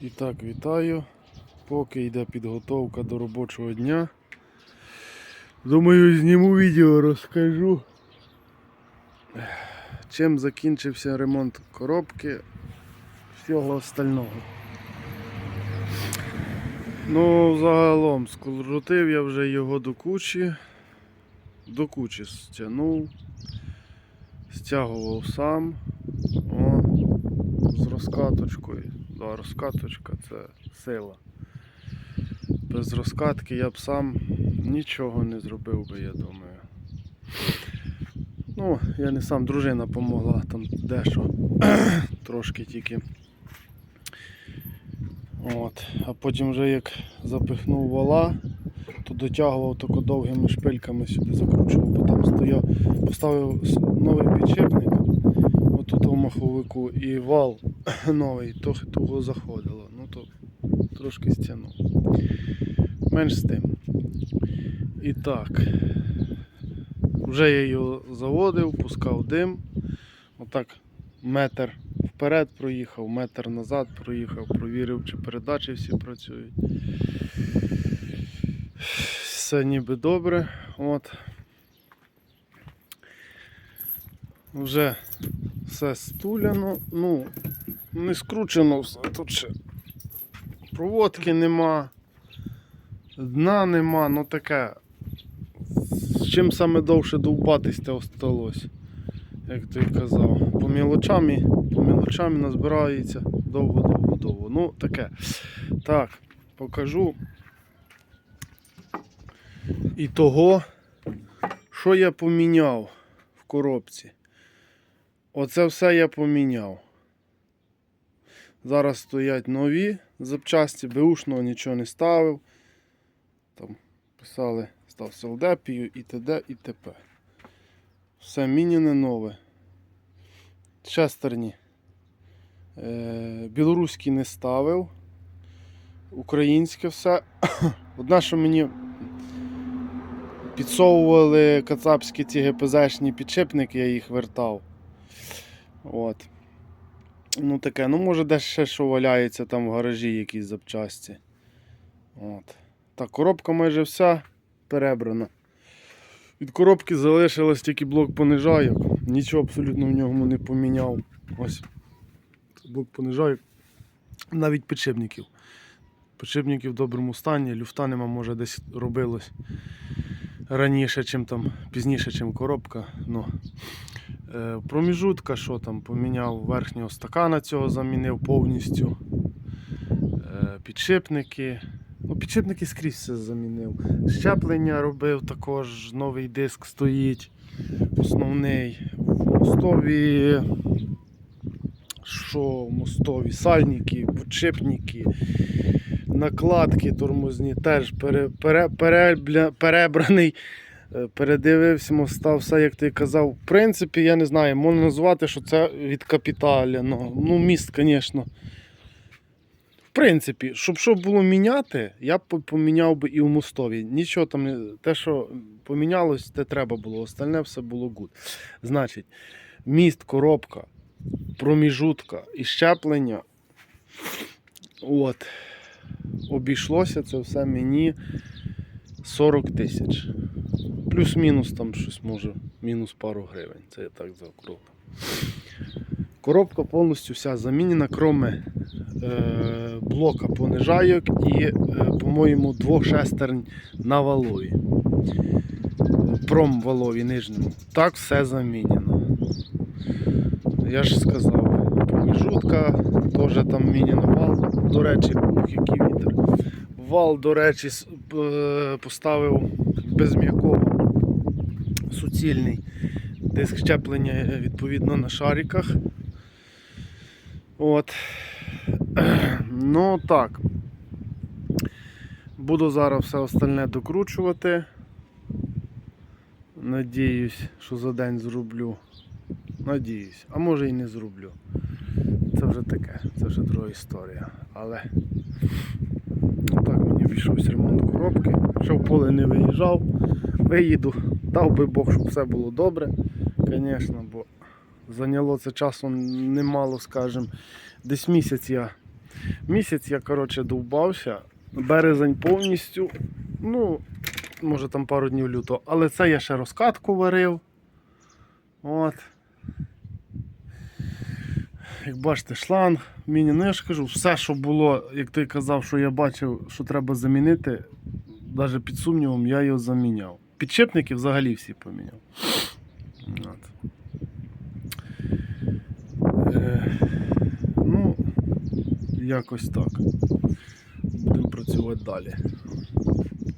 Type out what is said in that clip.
І так, вітаю. Поки йде підготовка до робочого дня. Думаю, зніму відео, розкажу. Чим закінчився ремонт коробки, всього остального. Ну, загалом, скрутив я вже його до кучі. До кучі стягнув, стягував сам. О, з розкаточкою. Да, розкаточка це сила. Без розкатки я б сам нічого не зробив би, я думаю. Ну, я не сам, дружина помогла там дещо. Трошки тільки. От. А потім вже як запихнув вала, то дотягував тако довгими шпильками сюди закручував, бо там стояв, поставив новий підшипник отут у маховику і вал новий, трохи туго заходило. Ну то трошки стягнув. Менш з тим. І так. Вже я його заводив, пускав дим. Отак метр вперед проїхав, метр назад проїхав, провірив, чи передачі всі працюють. Все ніби добре. От. Вже все стуляно, ну, не скручено все. Тут ще проводки нема, дна нема, ну таке. З чим саме довше довбатись те осталось, як той казав. По мілочам, по мілочам назбирається довго-довго-довго. Ну таке. Так, покажу. І того, що я поміняв в коробці. Оце все я поміняв. Зараз стоять нові запчасті, беушного нічого не ставив. Там писали, став селдепію і т.д. і т.п. Все мініне нове. Шестерні. Е, білоруські не ставив. Українське все. Одне, що мені підсовували кацапські ці ГПЗшні підшипники, я їх вертав. От. Ну таке, ну може десь ще що валяється там в гаражі якісь запчасті. От. Так, коробка майже вся перебрана. Від коробки залишилось тільки блок понижайок. Нічого абсолютно в ньому не поміняв. Ось. Блок понижайок. Навіть підшипників. Підшипники в доброму стані, люфта нема, може десь робилось раніше, чим там, пізніше, чим коробка. Ну. Е, Проміжутка, що там, поміняв верхнього стакана цього, замінив повністю. Е, Підшипники. Ну, підшипники скрізь все замінив. Щеплення робив також, новий диск стоїть. Основний. Мостові. Що мостові? Сальники, підшипники, накладки тормозні теж пере, пере, перебля- перебраний. Е, Передивився, моста, все, як ти казав. В принципі, я не знаю, можна назвати, що це від капіталя. Ну, ну міст, звісно. В принципі, щоб що було міняти, я б поміняв би і в мостові. Нічого там, те, що помінялось, те треба було. Остальне все було гуд. Значить, міст, коробка, проміжутка і щеплення. От. Обійшлося це все мені 40 тисяч. Плюс-мінус там щось може, мінус пару гривень. Це я так заокруглив. Коробка повністю вся замінена, кроме е, блока понижайок і, е, по-моєму, двох шестернь на валові. Пром валові нижньому. Так все замінено. Я ж сказав, проміжутка, теж там міняно вал. До речі, ух, який вітер. Вал, до речі, е, поставив без м'якого суцільний диск щеплення е, відповідно на шариках. От. Ну так. Буду зараз все остальне докручувати. Надіюсь, що за день зроблю. Надіюсь, а може і не зроблю. Це вже таке, це вже друга історія. Але так мені обійшовся ремонт коробки. Ще в поле не виїжджав, виїду, дав би Бог, щоб все було добре, звісно, бо зайняло це часу немало, скажімо. Десь місяць я Місяць я, коротше, довбався. Березень повністю. Ну, може там пару днів лютого. Але це я ще розкатку варив. От. Як бачите, шланг, міні, ну я ж кажу, все, що було, як ти казав, що я бачив, що треба замінити, навіть під сумнівом, я його заміняв. Підшипники взагалі всі поміняв. От. Е, ну, якось так. Будемо працювати далі.